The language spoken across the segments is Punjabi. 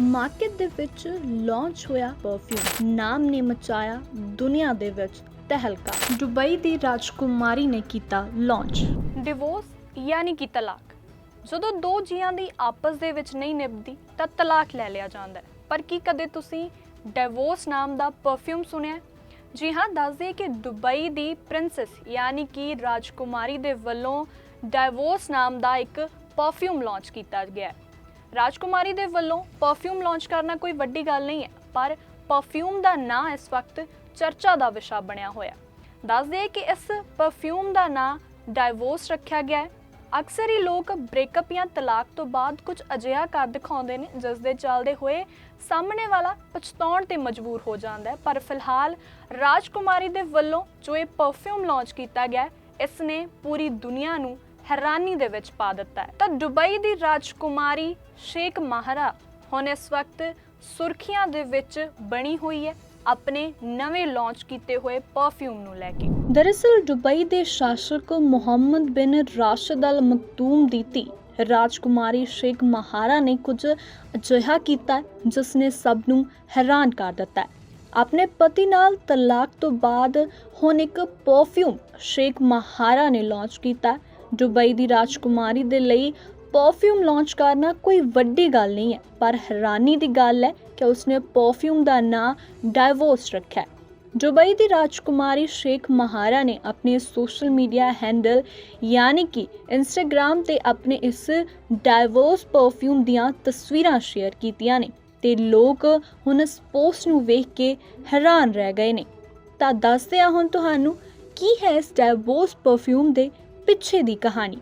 ਮਾਰਕੀਟ ਦੇ ਵਿੱਚ ਲਾਂਚ ਹੋਇਆ ਪਰਫਿਊਮ ਨਾਮ ਨੇ ਮਚਾਇਆ ਦੁਨੀਆ ਦੇ ਵਿੱਚ ਤਹਿਲਕਾ। ਦੁਬਈ ਦੀ ਰਾਜਕੁਮਾਰੀ ਨੇ ਕੀਤਾ ਲਾਂਚ ਡਿਵੋਰਸ ਯਾਨੀ ਕਿ ਤਲਾਕ। ਜਦੋਂ ਦੋ ਜੀਆਂ ਦੀ ਆਪਸ ਦੇ ਵਿੱਚ ਨਹੀਂ ਨਿਭਦੀ, ਤਾਂ ਤਲਾਕ ਲੈ ਲਿਆ ਜਾਂਦਾ ਹੈ। ਪਰ ਕੀ ਕਦੇ ਤੁਸੀਂ ਡਿਵੋਰਸ ਨਾਮ ਦਾ ਪਰਫਿਊਮ ਸੁਣਿਆ ਜੀ ਹਾਂ, ਦੱਸ ਦਈਏ ਕਿ ਦੁਬਈ ਦੀ ਪ੍ਰਿੰਸੈਸ ਯਾਨੀ ਕਿ ਰਾਜਕੁਮਾਰੀ ਦੇ ਵੱਲੋਂ ਡਿਵੋਰਸ ਨਾਮ ਦਾ ਇੱਕ ਪਰਫਿਊਮ ਲਾਂਚ ਕੀਤਾ ਗਿਆ ਹੈ। ਰਾਜਕੁਮਾਰੀ ਦੇ ਵੱਲੋਂ ਪਰਫਿਊਮ ਲਾਂਚ ਕਰਨਾ ਕੋਈ ਵੱਡੀ ਗੱਲ ਨਹੀਂ ਹੈ, ਪਰ ਪਰਫਿਊਮ ਦਾ ਨਾਂ ਇਸ ਵਕਤ ਚਰਚਾ ਦਾ ਵਿਸ਼ਾ ਬਣਿਆ ਹੋਇਆ। ਦੱਸ ਦਈਏ ਕਿ ਇਸ ਪਰਫਿਊਮ ਦਾ ਨਾਂ ਡਾਈਵੋਰਸ ਰੱਖਿਆ ਗਿਆ ਹੈ। ਅਕਸਰ ਹੀ ਲੋਕ ਬ੍ਰੇਕਅਪ ਜਾਂ ਤਲਾਕ ਤੋਂ ਬਾਅਦ ਕੁਝ ਅਜਿਹਾ ਕਰ ਦਿਖਾਉਂਦੇ ਨੇ, ਜਿਸ ਦੇ ਚੱਲਦੇ ਹੋਏ ਸਾਹਮਣੇ ਵਾਲਾ ਪਛਤਾਉਣ ਤੇ ਮਜਬੂਰ ਹੋ ਜਾਂਦਾ ਹੈ। ਪਰ ਫਿਲਹਾਲ ਰਾਜਕੁਮਾਰੀ ਦੇ ਵੱਲੋਂ ਜੋ ਇਹ ਪਰਫਿਊਮ ਲਾਂਚ ਕੀਤਾ ਗਿਆ ਇਸ ਨੇ ਪੂਰੀ ਦੁਨੀਆ ਨੂੰ ਹੈਰਾਨੀ ਦੇ ਵਿੱਚ ਪਾ ਦਿੱਤਾ ਹੈ। ਤਾਂ ਦੁਬਈ ਦੀ ਰਾਜਕੁਮਾਰੀ ਸ਼ੇਖ ਮਾਹਰਾ ਹੁਣ ਇਸ ਵਕਤ ਸੁਰਖੀਆਂ ਦੇ ਵਿੱਚ ਬਣੀ ਹੋਈ ਹੈ। ਆਪਣੇ ਨਵੇਂ ਲਾਂਚ ਕੀਤੇ ਹੋਏ ਪਰਫਿਊਮ ਨੂੰ ਲੈ ਕੇ। ਦਰਅਸਲ ਦੁਬਈ ਦੇ ਸ਼ਾਸਕ ਮੁਹੰਮਦ ਬਿਨ ਰਾਸ਼ਿਦ ਅਲ ਮਕਤੂਮ ਦੀ ਧੀ ਰਾਜਕੁਮਾਰੀ ਸ਼ੇਖ ਮਹਾਰਾ ਨੇ ਕੁਝ ਅਜਿਹਾ ਕੀਤਾ ਹੈ, ਜਿਸ ਨੇ ਸਭ ਨੂੰ ਹੈਰਾਨ ਕਰ ਦਿੱਤਾ ਆਪਣੇ ਪਤੀ ਨਾਲ ਤਲਾਕ ਤੋਂ ਬਾਅਦ ਹੁਣ ਇੱਕ ਪਰਫਿਊਮ ਸ਼ੇਖ ਮਹਾਰਾ ਨੇ ਲਾਂਚ ਕੀਤਾ ਦੁਬਈ ਦੀ ਰਾਜਕੁਮਾਰੀ ਦੇ ਲਈ ਪਰਫਿਊਮ ਲਾਂਚ ਕਰਨਾ ਕੋਈ ਵੱਡੀ ਗੱਲ ਨਹੀਂ ਹੈ, ਪਰ ਹੈਰਾਨੀ ਦੀ ਗੱਲ ਹੈ ਕਿ ਉਸਨੇ ਪਰਫਿਊਮ ਦਾ ਨਾਂ ਡਾਈਵੋਰਸ ਰੱਖਿਆ ਦੁਬਈ ਦੀ ਰਾਜਕੁਮਾਰੀ ਸ਼ੇਖ ਮਹਾਰਾ ਨੇ ਆਪਣੇ ਸੋਸ਼ਲ ਮੀਡੀਆ ਹੈਂਡਲ ਯਾਨੀ ਕਿ ਇੰਸਟਾਗ੍ਰam ਤੇ ਆਪਣੇ ਇਸ ਡਾਈਵੋਰਸ ਪਰਫਿਊਮ ਦੀਆਂ ਤਸਵੀਰਾਂ ਸ਼ੇਅਰ ਕੀਤੀਆਂ ਨੇ ਤੇ ਲੋਕ ਹੁਣ ਇਸ ਪੋਸਟ ਨੂੰ ਵੇਖ ਕੇ ਹੈਰਾਨ ਰਹਿ ਗਏ ਨੇ। ਤਾਂ ਦੱਸਦੇ ਹਾਂ ਹੁਣ ਤੁਹਾਨੂੰ ਕੀ ਹੈ ਇਸ ਡਾਈਵੋਰਸ ਪਰਫਿਊਮ ਦੇ ਪਿੱਛੇ ਦੀ ਕਹਾਣੀ।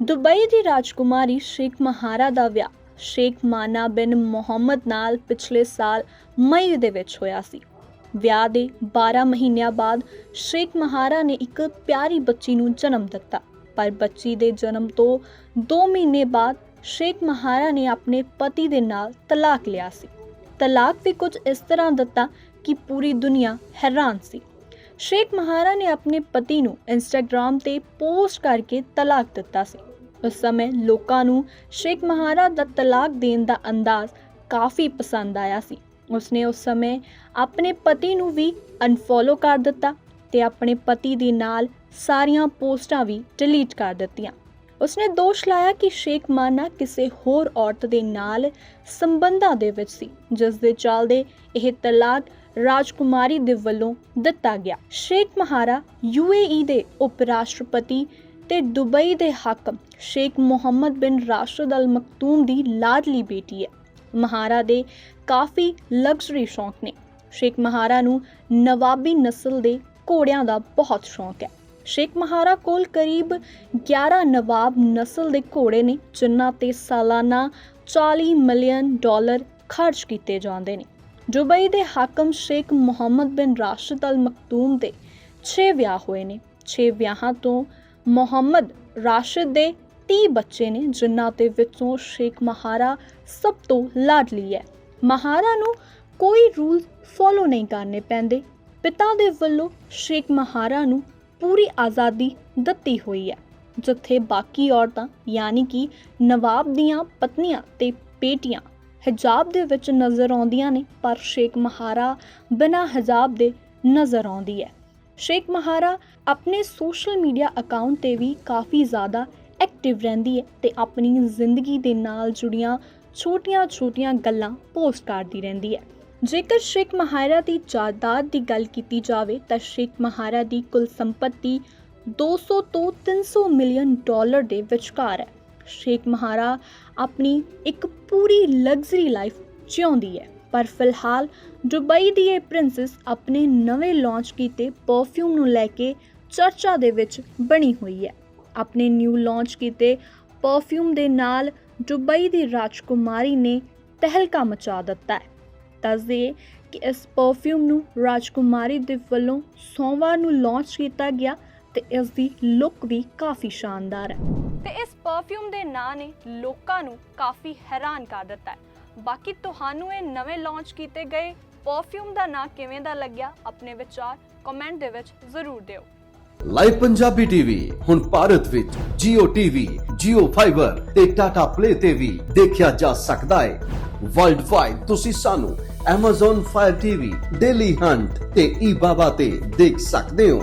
ਦੁਬਈ ਦੀ ਰਾਜਕੁਮਾਰੀ ਸ਼ੇਖ ਮਹਾਰਾ ਦਾ ਵਿਆਹ, ਸ਼ੇਖ ਮਾਨਾ ਬਿਨ ਮੁਹੰਮਦ ਨਾਲ ਪਿਛਲੇ ਸਾਲ ਮਈ ਦੇ ਵਿੱਚ ਹੋਇਆ ਸੀ। ਵਿਆਹ ਦੇ 12 ਮਹੀਨਿਆਂ ਬਾਅਦ ਸ਼ੇਖ ਮਹਾਰਾ ਨੇ ਇੱਕ ਪਿਆਰੀ ਬੱਚੀ ਨੂੰ ਜਨਮ ਦਿੱਤਾ, ਪਰ ਬੱਚੀ ਦੇ ਜਨਮ ਤੋਂ 2 ਮਹੀਨੇ ਬਾਅਦ ਸ਼ੇਖ ਮਹਾਰਾ ਨੇ ਆਪਣੇ ਪਤੀ ਦੇ ਨਾਲ ਤਲਾਕ ਲਿਆ ਸੀ। ਤਲਾਕ ਵੀ ਕੁਝ ਇਸ ਤਰ੍ਹਾਂ ਦਿੱਤਾ ਕਿ ਪੂਰੀ ਦੁਨੀਆ ਹੈਰਾਨ ਸੀ। ਸ਼ੇਖ ਮਹਾਰਾ ਨੇ ਆਪਣੇ ਪਤੀ ਨੂੰ ਇੰਸਟਾਗ੍ਰam ਤੇ ਪੋਸਟ ਕਰਕੇ ਤਲਾਕ ਦਿੱਤਾ ਸੀ। ਉਸ ਸਮੇਂ ਲੋਕਾਂ ਨੂੰ ਸ਼ੇਖ ਮਹਾਰਾ ਦਾ ਤਲਾਕ ਦੇਣ ਦਾ ਅੰਦਾਜ਼ ਕਾਫੀ ਪਸੰਦ ਆਇਆ ਸੀ। ਉਸਨੇ ਉਸ ਸਮੇਂ ਆਪਣੇ ਪਤੀ ਨੂੰ ਵੀ ਅਨਫੋਲੋ ਕਰ ਦਿੱਤਾ ਤੇ ਆਪਣੇ ਪਤੀ ਦੇ ਨਾਲ ਸਾਰੀਆਂ ਪੋਸਟਾਂ ਵੀ ਡਿਲੀਟ ਕਰ ਦਿੱਤੀਆਂ। ਉਸਨੇ ਦੋਸ਼ ਲਾਇਆ ਕਿ ਸ਼ੇਖ ਮਾਨਾ ਕਿਸੇ ਹੋਰ ਔਰਤ ਦੇ ਨਾਲ ਸੰਬੰਧਾਂ ਦੇ ਵਿੱਚ ਸੀ ਜਿਸ ਦੇ ਚੱਲਦੇ ਇਹ ਤਲਾਕ ਰਾਜਕੁਮਾਰੀ ਦੇ ਵੱਲੋਂ ਦਿੱਤਾ ਗਿਆ। ਸ਼ੇਖ ਮਹਾਰਾ ਯੂਏਈ ਦੇ ਉਪ ਰਾਸ਼ਟਰਪਤੀ ਤੇ ਦੁਬਈ ਦੇ ਹਾਕਮ ਸ਼ੇਖ ਮੁਹੰਮਦ ਬਿਨ ਰਾਸ਼ਦ ਅਲ ਮਕਤੂਮ ਦੀ ਲਾਡਲੀ ਬੇਟੀ ਹੈ। ਮਹਾਰਾ ਦੇ ਕਾਫੀ ਲਗਜ਼ਰੀ ਸ਼ੌਂਕ ਨੇ। ਸ਼ੇਖ ਮਹਾਰਾ ਨੂੰ ਨਵਾਬੀ ਨਸਲ ਦੇ ਘੋੜਿਆਂ ਦਾ ਬਹੁਤ ਸ਼ੌਂਕ ਹੈ। ਸ਼ੇਖ ਮਹਾਰਾ ਕੋਲ ਕਰੀਬ 11 ਨਵਾਬ ਨਸਲ ਦੇ ਘੋੜੇ ਨੇ, ਜਿਨ੍ਹਾਂ ਤੇ ਸਾਲਾਨਾ 40 ਮਿਲੀਅਨ ਡਾਲਰ ਖਰਚ ਕੀਤੇ ਜਾਂਦੇ ਨੇ। ਦੁਬਈ ਦੇ ਹਾਕਮ ਸ਼ੇਖ ਮੁਹੰਮਦ ਬਿਨ ਰਾਸ਼ਿਦ ਅਲ ਮਕਤੂਮ ਦੇ 6 ਵਿਆਹ ਹੋਏ ਨੇ। 6 ਵਿਆਹਾਂ ਤੋਂ ਮੁਹੰਮਦ ਰਾਸ਼ਿਦ ਦੇ 30 ਬੱਚੇ ਨੇ, ਜਿਨ੍ਹਾਂ ਦੇ ਵਿੱਚੋਂ ਸ਼ੇਖ ਮਹਾਰਾ ਸਭ ਤੋਂ ਲਾਡਲੀ ਹੈ। ਮਹਾਰਾ ਨੂੰ ਕੋਈ ਰੂਲ ਫੋਲੋ ਨਹੀਂ ਕਰਨੇ ਪੈਂਦੇ। ਪਿਤਾ ਦੇ ਵੱਲੋਂ ਸ਼ੇਖ ਮਹਾਰਾ ਨੂੰ ਪੂਰੀ ਆਜ਼ਾਦੀ ਦਿੱਤੀ ਹੋਈ ਹੈ। ਜਿੱਥੇ ਬਾਕੀ ਔਰਤਾਂ, ਯਾਨੀ ਕਿ ਨਵਾਬ ਦੀਆਂ ਪਤਨੀਆਂ ਤੇ ਬੇਟੀਆਂ ਹਿਜਾਬ ਦੇ ਵਿੱਚ ਨਜ਼ਰ ਆਉਂਦੀਆਂ ਨੇ, ਪਰ ਸ਼ੇਖ ਮਹਾਰਾ ਬਿਨਾਂ ਹਿਜਾਬ ਦੇ ਨਜ਼ਰ ਆਉਂਦੀ ਹੈ। ਸ਼ੇਖ ਮਹਾਰਾ ਆਪਣੇ ਸੋਸ਼ਲ ਮੀਡੀਆ ਅਕਾਊਂਟ ਤੇ ਵੀ ਕਾਫੀ ਜ਼ਿਆਦਾ ਐਕਟਿਵ ਰਹਿੰਦੀ ਹੈ ਤੇ ਆਪਣੀ ਜ਼ਿੰਦਗੀ ਦੇ ਨਾਲ ਜੁੜੀਆਂ ਛੋਟੀਆਂ-ਛੋਟੀਆਂ ਗੱਲਾਂ ਪੋਸਟ ਕਰਦੀ ਰਹਿੰਦੀ ਹੈ। ਜੇਕਰ ਸ਼ੇਖ ਮਹਾਰਾ ਦੀ ਜਾਇਦਾਦ ਦੀ ਗੱਲ ਕੀਤੀ ਜਾਵੇ, ਤਾਂ ਸ਼ੇਖ ਮਹਾਰਾ ਦੀ ਕੁੱਲ ਸੰਪਤੀ 200 ਤੋਂ 300 ਮਿਲੀਅਨ ਡਾਲਰ ਦੇ ਵਿਚਕਾਰ ਹੈ। ਸ਼ੇਖ ਮਹਾਰਾ ਆਪਣੀ ਇੱਕ ਪੂਰੀ ਲਗਜ਼ਰੀ ਲਾਈਫ ਜਿਉਂਦੀ ਹੈ। ਪਰ ਫਿਲਹਾਲ ਦੁਬਈ ਦੀ ਇਹ ਪ੍ਰਿੰਸੈਸ ਆਪਣੇ ਨਵੇਂ ਲਾਂਚ ਕੀਤੇ ਪਰਫਿਊਮ ਨੂੰ ਲੈ ਕੇ ਚਰਚਾ ਦੇ ਵਿੱਚ ਬਣੀ ਹੋਈ ਹੈ। ਆਪਣੇ ਨਿਊ ਲਾਂਚ ਕੀਤੇ ਪਰਫਿਊਮ ਦੇ ਨਾਲ ਦੁਬਈ ਦੀ ਰਾਜਕੁਮਾਰੀ ਨੇ ਤਹਿਲਕਾ ਮਚਾ ਦਿੱਤਾ ਹੈ। ਦੱਸਦੇ ਕਿ ਇਸ ਪਰਫਿਊਮ ਨੂੰ ਰਾਜਕੁਮਾਰੀ ਦੇ ਵੱਲੋਂ ਸੋਮਵਾਰ ਨੂੰ ਲਾਂਚ ਕੀਤਾ ਗਿਆ ਤੇ ਇਸ ਦੀ ਲੁੱਕ ਵੀ ਕਾਫੀ ਸ਼ਾਨਦਾਰ ਹੈ। ਤੇ ਇਸ ਪਰਫਿਊਮ ਦੇ ਨਾਂ ਨੇ ਲੋਕਾਂ ਨੂੰ ਕਾਫੀ ਹੈਰਾਨ ਕਰ ਦਿੱਤਾ ਹੈ। ਬਾਕੀ ਤੁਹਾਨੂੰ ਇਹ ਨਵੇਂ ਲਾਂਚ ਕੀਤੇ ਗਏ ਪਰਫਿਊਮ ਦਾ ਨਾਂ ਕਿਵੇਂ ਦਾ ਲੱਗਿਆ ਆਪਣੇ ਵਿਚਾਰ ਕਮੈਂਟ ਦੇ ਵਿੱਚ ਜ਼ਰੂਰ ਦਿਓ। ਲਾਈਵ ਪੰਜਾਬੀ ਟੀਵੀ ਹੁਣ ਭਾਰਤ ਵਿੱਚ Jio TV, Jio Fiber ਤੇ Tata Play ਤੇ ਵੀ ਦੇਖਿਆ ਜਾ ਸਕਦਾ ਹੈ। ਵਰਲਡ ਵਾਈਡ ਤੁਸੀਂ ਸਾਨੂੰ Amazon Fire TV, Daily Hunt ਤੇ eBaba ਤੇ ਦੇਖ ਸਕਦੇ ਹੋ।